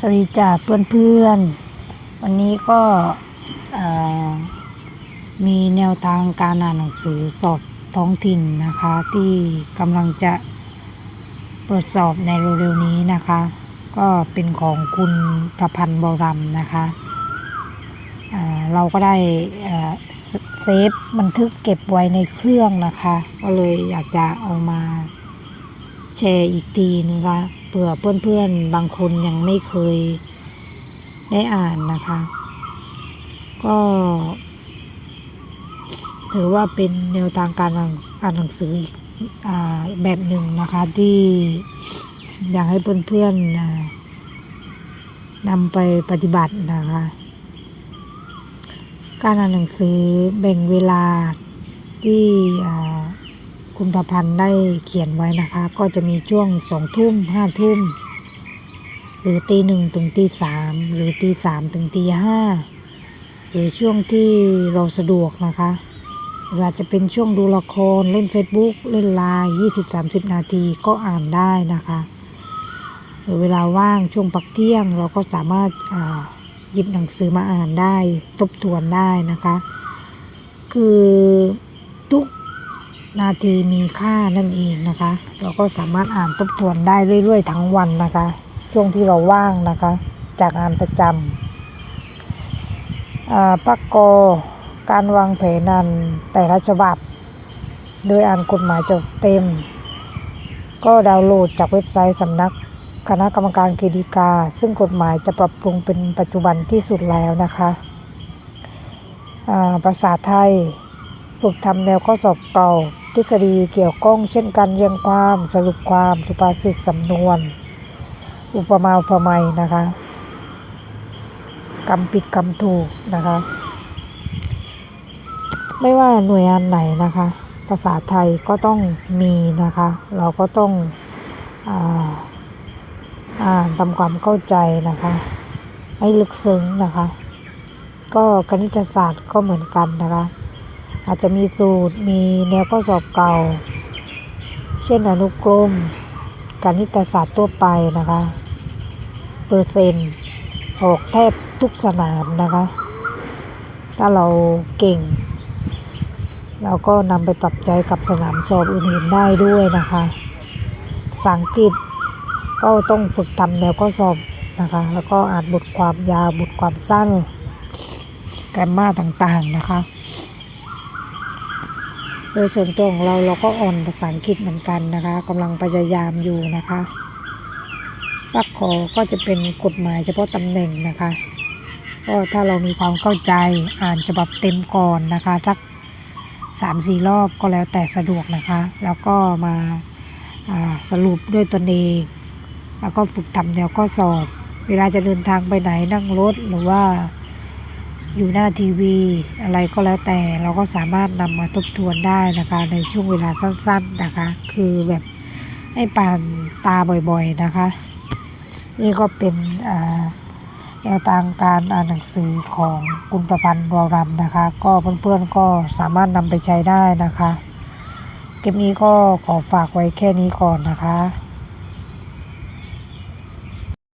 สวัสดีจ้าเพื่อนๆวันนี้ก็มีแนวทางการอ่านหนังสือสอบท้องถิ่นนะคะ ที่กำลังจะเปิดสอบในเร็วๆนี้นะคะ ก็เป็นของคุณประพันธ์บรำนะคะเเราก็ได้เซเซฟบันทึกเก็บไว้ในเครื่องนะคะ ก็เลยอยากจะเอามาแชร์อีกทีนะคะ เผื่อเพื่อนๆบางคนยังไม่เคยได้อ่านนะคะ ก็ถือว่าเป็นแนวทางการอ่านหนังสืออีกอแบบหนึ่งนะคะที่อยากให้เพื่อนๆอ่านำไปปฏิบัตินะคะ การอ่านหนังสือแบ่งเวลาที่ คุณประพันธ์ได้เขียนไว้นะคะ ก็จะมีช่วงสองทุ่มห้าทุ่มหรือตีหนึ่งถึงตีสามหรือตีสามถึงตีห้าหรือช่วงที่เราสะดวกนะคะหรืออาจจะเป็นช่วงดูละครเล่น Facebook เล่นไลน์20-30 นาทีก็อ่านได้นะคะหรือเวลาว่างช่วงปักเที่ยงเราก็สามารถหยิบหนังสือมาอ่านได้ทบทวนได้นะคะ คือทุก นาทีมีค่านั่นเองนะคะ เราก็สามารถอ่านทบทวนได้เรื่อยๆ ทั้งวันนะคะ ช่วงที่เราว่างนะคะ จากงานประจำอ่าปักกอการวางแผนนันแต่ละฉบับ โดยอ่านกฎหมายจบเต็ม ก็ดาวน์โหลดจากเว็บไซต์สำนักคณะกรรมการกฤษฎีกา ซึ่งกฎหมายจะปรับปรุงเป็นปัจจุบันที่สุดแล้วนะคะอ่าภาษาไทย ฝึกทำแนวข้อสอบเก่า ทฤษฎีเกี่ยวข้องเช่นการเรียงความสรุปความสุภาษิตสำนวน อุปมาอุปไมยนะคะคำผิดคำถูกนะคะ ไม่ว่าหน่วยงานไหนนะคะ ภาษาไทยก็ต้องมีนะคะ เราก็ต้องอาอ่านทำความเข้าใจนะคะ ให้ลึกซึ้งนะคะ ก็คณิตศาสตร์ก็เหมือนกันนะคะ อาจจะมีสูตรมีแนวข้อสอบเก่า เช่นอนุกรมคณิตศาสตร์ทั่วไปนะคะ เปอร์เซ็นต์ออกแทบทุกสนามนะคะ ถ้าเราเก่ง เราก็นำไปปรับใช้กับสนามสอบอื่นๆได้ด้วยนะคะภาษาอังกฤษก็ต้องฝึกทำแนวข้อสอบนะคะ แล้วก็อ่านบทความยาวบทความสั้นแกรมมาต่างๆนะคะ โดยส่วนตัวของเราเราก็อ่อนภาษาอังกฤษเหมือนกันนะคะกำลังพยายามอยู่นะคะปักขอก็จะเป็นกฎหมายเฉพาะตำแหน่งนะคะ ก็ถ้าเรามีความเข้าใจอ่านฉบับเต็มก่อนนะคะสักสามสี่รอบก็แล้วแต่สะดวกนะคะ แล้วก็มาาสรุปด้วยตนเอง แล้วก็ฝึกทำแนวข้อสอบ เวลาจะเดินทางไปไหนนั่งรถหรือว่า อยู่หน้าทีวี อะไรก็แล้วแต่เราก็สามารถนำมาทบทวนได้นะคะในช่วงเวลาสั้นๆนะคะ คือแบบให้ปานตาบ่อยๆนะคะ นี่ก็เป็นอ่าแนวทางการอ่านหนังสือของคุณประพันธ์วรำนะคะ ก็เพื่อนๆก็สามารถนำไปใช้ได้นะคะ คลิปนี้ก็ขอฝากไว้แค่นี้ก่อนนะคะ